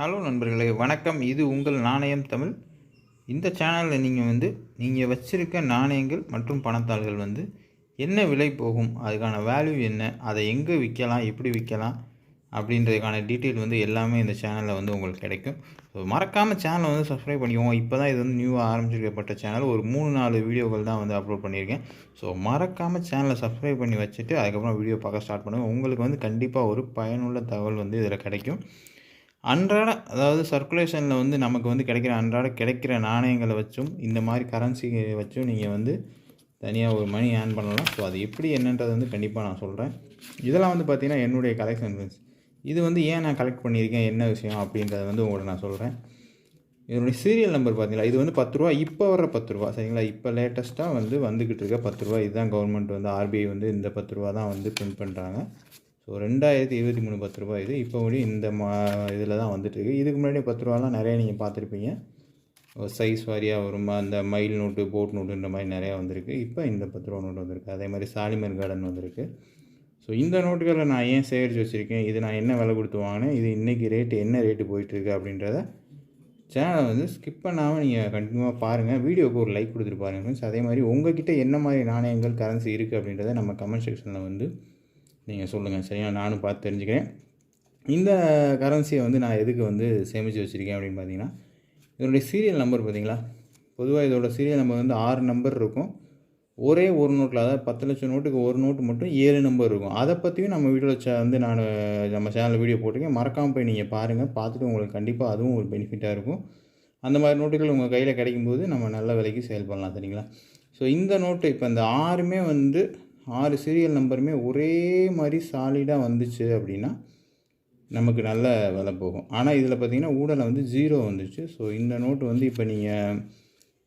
Hello நண்பர்களே வணக்கம். இது உங்கள் நாணயம் தமிழ். இந்த சேனலில் நீங்கள் வந்து நீங்கள் வச்சுருக்க நாணயங்கள் மற்றும் பணத்தாள்கள் வந்து என்ன விலை போகும் அதுக்கான வேல்யூ என்ன அதை எங்கே விற்கலாம் எப்படி விற்கலாம் அப்படின்றதுக்கான டீட்டெயில் வந்து எல்லாமே இந்த சேனலில் வந்து உங்களுக்கு கிடைக்கும். ஸோ மறக்காமல் சேனலை வந்து சப்ஸ்கிரைப் பண்ணிக்கோங்க. இப்போ தான் இது வந்து நியூவாக ஆரம்பிச்சிருக்கப்பட்ட சேனல் ஒரு மூணு நாலு வீடியோக்கள் தான் வந்து அப்லோட் பண்ணியிருக்கேன். ஸோ மறக்காமல் சேனலை சப்ஸ்கிரைப் பண்ணி வச்சுட்டு அதுக்கப்புறம் வீடியோ பார்க்க ஸ்டார்ட் பண்ணுங்கள் உங்களுக்கு வந்து கண்டிப்பாக ஒரு பயனுள்ள தகவல் வந்து இதில் கிடைக்கும். அன்றாட அதாவது சர்க்குலேஷனில் வந்து நமக்கு வந்து கிடைக்கிற அன்றாட கிடைக்கிற நாணயங்களை வச்சும் இந்த மாதிரி கரன்சி வச்சும் நீங்கள் வந்து தனியாக ஒரு மணி ஏர்ன் பண்ணலாம். ஸோ அது எப்படி என்னன்றது வந்து கண்டிப்பாக நான் சொல்கிறேன் இதெல்லாம் வந்து பார்த்திங்கன்னா என்னுடைய கலெக்ஷன் இது வந்து ஏன் நான் கலெக்ட் பண்ணியிருக்கேன் என்ன விஷயம் அப்படின்றத வந்து உங்களுக்கு நான் சொல்கிறேன் இதனுடைய சீரியல் நம்பர் பார்த்தீங்களா இது வந்து பத்து ரூபா இப்போ வர பத்து ரூபா சரிங்களா? இப்போ லேட்டஸ்ட்டாக வந்து வந்துக்கிட்டு இருக்க பத்து ரூபா. இதுதான் கவர்மெண்ட் வந்து ஆர்பிஐ வந்து இந்த பத்து ரூபா தான் வந்து பிரிண்ட் பண்ணுறாங்க ஸோ ரெண்டாயிரத்தி இருபத்தி மூணு பத்து ரூபா இது. இப்போ கூட இந்த மா இதில் தான் வந்துட்டுருக்கு. இதுக்கு முன்னாடி பத்து ரூபாலாம் நிறையா நீங்கள் பார்த்துருப்பீங்க. சைஸ் வாரியாக வரும். அந்த மயில் நோட்டு போட் நோட்டுன்ற மாதிரி நிறையா வந்திருக்கு. இப்போ இந்த பத்து ரூபா நோட்டு வந்திருக்கு. அதே மாதிரி சாலிமர் கார்டன் வந்திருக்கு. ஸோ இந்த நோட்டுகளை நான் ஏன் சேகரித்து வச்சுருக்கேன்? இது நான் என்ன விலை கொடுத்து வாங்கினேன்? இது இன்றைக்கி ரேட்டு என்ன ரேட்டு போயிட்டுருக்கு அப்படின்றத சேனலை வந்து ஸ்கிப் பண்ணாமல் நீங்கள் கண்டினியூவாக பாருங்கள் வீடியோவுக்கு ஒரு லைக் கொடுத்துட்டு பாருங்கள் ஃப்ரெண்ட்ஸ் அதே மாதிரி உங்ககிட்ட என்ன மாதிரி நாணயங்கள் கரன்சி இருக்குது அப்படின்றத நம்ம கமெண்ட் செக்ஷனில் வந்து நீங்கள் சொல்லுங்கள் சரியா? நானும் பார்த்து தெரிஞ்சுக்கிறேன். இந்த கரன்சியை வந்து நான் எதுக்கு வந்து சேமித்து வச்சுருக்கேன் அப்படின்னு பார்த்தீங்கன்னா இதனுடைய சீரியல் நம்பர் பார்த்தீங்களா? பொதுவாக இதோட சீரியல் நம்பர் வந்து ஆறு நம்பர் இருக்கும். ஒரே ஒரு நோட்டில் அதாவது பத்து லட்சம் நோட்டுக்கு ஒரு நோட்டு மட்டும் ஏழு நம்பர் இருக்கும். அதை பற்றியும் நம்ம வீடியோவில் சே வந்து நான் நம்ம சேனலில் வீடியோ போட்டிருக்கேன். மறக்காமல் போய் நீங்கள் பாருங்கள் பார்த்துட்டு உங்களுக்கு கண்டிப்பாக அதுவும் ஒரு பெனிஃபிட்டாக இருக்கும். அந்த மாதிரி நோட்டுகள் உங்கள் கையில் கிடைக்கும்போது நம்ம நல்ல விலைக்கு சேல் பண்ணலாம். சரிங்களா? ஸோ இந்த நோட்டு இப்போ இந்த ஆறுமே வந்து ஆறு சீரியல் நம்பருமே ஒரே மாதிரி சாலிடாக வந்துச்சு அப்படின்னா நமக்கு நல்ல விலை போகும். ஆனால் இதில் பார்த்தீங்கன்னா ஊடலை வந்து ஜீரோ வந்துச்சு. ஸோ இந்த நோட்டு வந்து இப்போ நீங்கள்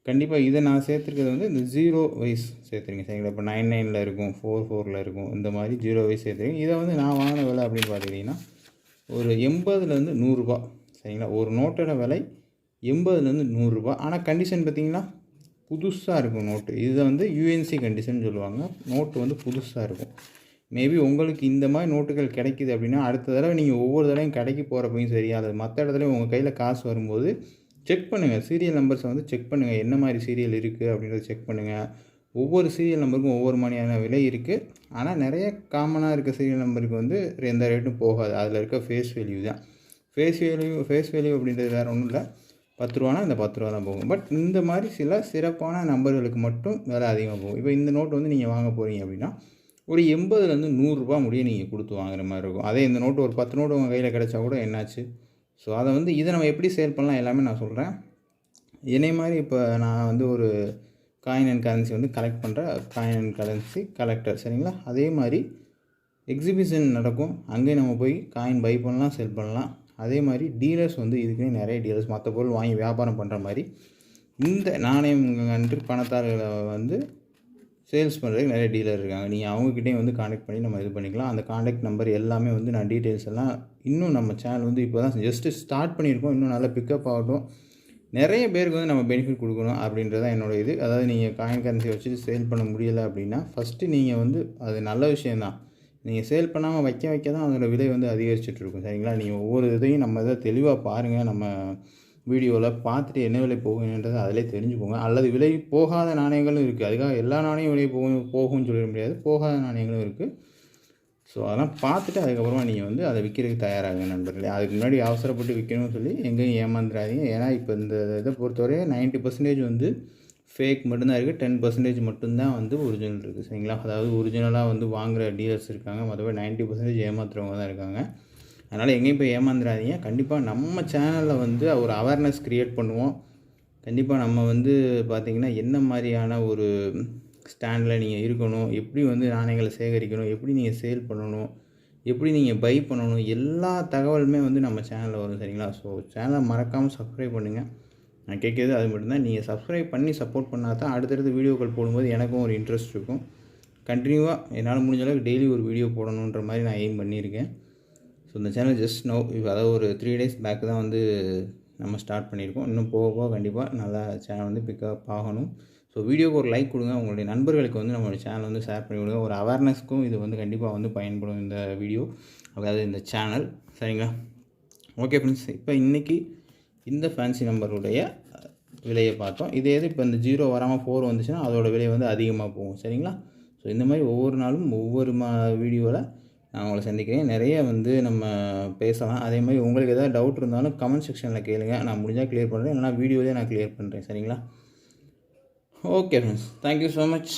கண்டிப்பாக இதை நான் சேர்த்துருக்கிறது வந்து இந்த ஜீரோ வைஸ் சேர்த்துருங்க. சரிங்களா? இப்போ நைன் நைனில் இருக்கும் ஃபோர் ஃபோரில் இருக்கும் இந்த மாதிரி ஜீரோ வைஸ் சேர்த்துருங்க. இதை வந்து நான் வாங்கின விலை அப்படின்னு பார்த்துக்கிட்டிங்கன்னா ஒரு எண்பதுலேருந்து நூறுரூபா சரிங்களா? ஒரு நோட்டோட விலை எண்பதுலேருந்து நூறுரூபா ஆனால் கண்டிஷன் பார்த்தீங்கன்னா புதுசாக இருக்கும் நோட்டு இதை வந்து யூஎன்சி கண்டிஷன் சொல்லுவாங்க. நோட்டு வந்து புதுசாக இருக்கும். மேபி உங்களுக்கு இந்த மாதிரி நோட்டுகள் கிடைக்கிது அப்படின்னா அடுத்த தடவை நீங்கள் ஒவ்வொரு தடவையும் கடைக்கு போகிறப்பையும் சரி அது மற்ற இடத்துலையும் உங்கள் கையில் காசு வரும்போது செக் பண்ணுங்கள் சீரியல் நம்பர்ஸை வந்து செக் பண்ணுங்கள் என்ன மாதிரி சீரியல் இருக்குது அப்படின்றத செக் பண்ணுங்கள் ஒவ்வொரு சீரியல் நம்பருக்கும் ஒவ்வொரு மாதிரியான விலை இருக்குது ஆனால் நிறைய காமனாக இருக்க சீரியல் நம்பருக்கு வந்து எந்த ரேட்டும் போகாது. அதில் இருக்க ஃபேஸ் வேல்யூ தான். ஃபேஸ் வேல்யூ ஃபேஸ் வேல்யூ அப்படின்றது வேறு ஒன்றும் இல்லை. பத்து ரூபானா இந்த பத்து ரூபா தான் போகும். பட் இந்த மாதிரி சில சிறப்பான நம்பர்களுக்கு மட்டும் விலை அதிகமாக போகும். இப்போ இந்த நோட்டு வந்து நீங்கள் வாங்க போகிறீங்க அப்படின்னா ஒரு எண்பதுலேருந்து நூறுரூபா முடிய நீங்கள் கொடுத்து வாங்குற மாதிரி இருக்கும். அதே இந்த நோட்டு ஒரு பத்து நோட்டு உங்கள் கையில் கிடச்சா கூட என்னாச்சு? ஸோ அதை வந்து இதை நம்ம எப்படி சேல் பண்ணலாம் எல்லாமே நான் சொல்கிறேன் என்னை மாதிரி இப்போ நான் வந்து ஒரு காயின் அண்ட் கரன்சி வந்து கலெக்ட் பண்ணுற காயின் அண்ட் கரன்சி கலெக்டர் சரிங்களா? அதே மாதிரி எக்ஸிபிஷன் நடக்கும். அங்கேயும் நம்ம போய் காயின் பை பண்ணலாம் செல் பண்ணலாம். அதே மாதிரி டீலர்ஸ் வந்து இதுக்குன்னு நிறைய டீலர்ஸ் மற்ற பொருள் வாங்கி வியாபாரம் பண்ணுற மாதிரி இந்த நாணயம் அன்று பணத்தாளர்களை வந்து சேல்ஸ் பண்ணுறதுக்கு நிறைய டீலர் இருக்காங்க. நீங்கள் அவங்கக்கிட்டே வந்து காண்டாக்ட் பண்ணி நம்ம இது பண்ணிக்கலாம். அந்த காண்டாக்ட் நம்பர் எல்லாமே வந்து நான் டீட்டெயில்ஸ் எல்லாம் இன்னும் நம்ம சேனல் வந்து இப்போ தான் ஜஸ்ட்டு ஸ்டார்ட் பண்ணியிருக்கோம். இன்னும் நல்லா பிக்கப் ஆகட்டும். நிறைய பேருக்கு வந்து நம்ம பெனிஃபிட் கொடுக்கணும் அப்படின்றது தான் என்னோடய இது. அதாவது நீங்கள் காயின் கரன்சி வச்சுட்டு சேல் பண்ண முடியலை அப்படின்னா ஃபஸ்ட்டு நீங்கள் வந்து அது நல்ல விஷயந்தான் நீங்கள் சேல் பண்ணாமல் வைக்க வைக்க தான் அதோட விலை வந்து அதிகரிச்சுட்டு இருக்கும் சரிங்களா? நீங்கள் ஒவ்வொரு இதையும் நம்ம இதை தெளிவாக பாருங்கள் நம்ம வீடியோவில் பார்த்துட்டு என்ன விலை போகுன்றதை அதிலே தெரிஞ்சுக்கோங்க. அல்லது விலை போகாத நாணயங்களும் இருக்குது அதுக்காக எல்லா நாணயம் விலை போகும் போகும்னு சொல்லிட முடியாது. போகாத நாணயங்களும் இருக்குது ஸோ அதெல்லாம் பார்த்துட்டு அதுக்கப்புறமா நீங்கள் வந்து அதை விற்கிறதுக்கு தயாராகுங்க நண்பர்களே. அதுக்கு முன்னாடி அவசரப்பட்டு விற்கணும்னு சொல்லி எங்கேயும் ஏமாந்துடாதீங்க ஏன்னா இப்போ இந்த இதை பொறுத்தவரை நைன்ட்டி பர்சன்டேஜ் வந்து ஃபேக் மட்டும்தான் இருக்குது டென் பர்சன்டேஜ் மட்டும்தான் வந்து ஒரிஜினல் இருக்குது சரிங்களா? அதாவது ஒரிஜினலாக வந்து வாங்குகிற டீலர்ஸ் இருக்காங்க. மற்றபடி நைன்ட்டி பர்சன்டேஜ் ஏமாத்துறவங்க தான் இருக்காங்க. அதனால் எங்கேயும் போய் ஏமாந்துடாதீங்க கண்டிப்பாக நம்ம சேனலில் வந்து ஒரு அவேர்னஸ் க்ரியேட் பண்ணுவோம். கண்டிப்பாக நம்ம வந்து பார்த்திங்கன்னா என்ன மாதிரியான ஒரு ஸ்டாண்டில் நீங்கள் இருக்கணும்? எப்படி வந்து நாணயங்களை சேகரிக்கணும்? எப்படி நீங்கள் சேல் பண்ணணும்? எப்படி நீங்கள் பை பண்ணணும்? எல்லா தகவலுமே வந்து நம்ம சேனலில் வரும். சரிங்களா? ஸோ சேனலை மறக்காமல் சப்ஸ்கிரைப் பண்ணுங்கள் நான் கேட்குறது அது மட்டும்தான். நீங்கள் சப்ஸ்கிரைப் பண்ணி சப்போர்ட் பண்ணால் தான் அடுத்தடுத்து வீடியோக்கள் போடும்போது எனக்கும் ஒரு இன்ட்ரெஸ்ட் இருக்கும். கண்டினியூவாக என்னால் முடிஞ்ச அளவுக்கு டெய்லி ஒரு வீடியோ போடணுன்ற மாதிரி நான் எய்ம் பண்ணியிருக்கேன். ஸோ இந்த சேனல் ஜஸ்ட் நோ அதாவது ஒரு த்ரீ டேஸ் பேக் தான் வந்து நம்ம ஸ்டார்ட் பண்ணியிருக்கோம். இன்னும் போக போக கண்டிப்பாக நல்லா சேனல் வந்து பிக்கப் ஆகணும். ஸோ வீடியோக்கு ஒரு லைக் கொடுங்க. உங்களுடைய நண்பர்களுக்கு வந்து நம்மளோட சேனல் வந்து ஷேர் பண்ணி கொடுங்க. ஒரு அவேர்னஸ்க்கும் இது வந்து கண்டிப்பாக வந்து பயன்படும் இந்த வீடியோ அதாவது இந்த சேனல் சரிங்களா? ஓகே ஃப்ரெண்ட்ஸ் இப்போ இன்றைக்கி இந்த ஃபேன்சி நம்பருடைய விலையை பார்த்தோம். இதே இது இப்போ இந்த ஜீரோ வராமல் ஃபோர் வந்துச்சுன்னா அதோட விலை வந்து அதிகமாக போகும். சரிங்களா? ஸோ இந்த மாதிரி ஒவ்வொரு நாளும் ஒவ்வொரு மா வீடியோவில் நான் உங்களை சந்திக்கிறேன். நிறைய வந்து நம்ம பேசலாம். அதே மாதிரி உங்களுக்கு எதாவது டவுட் இருந்தாலும் கமெண்ட் செக்ஷனில் கேளுங்க. நான் முடிஞ்சால் க்ளியர் பண்ணுறேன் இல்லைனா வீடியோவே நான் க்ளியர் பண்ணுறேன் சரிங்களா? Okay friends thank you so much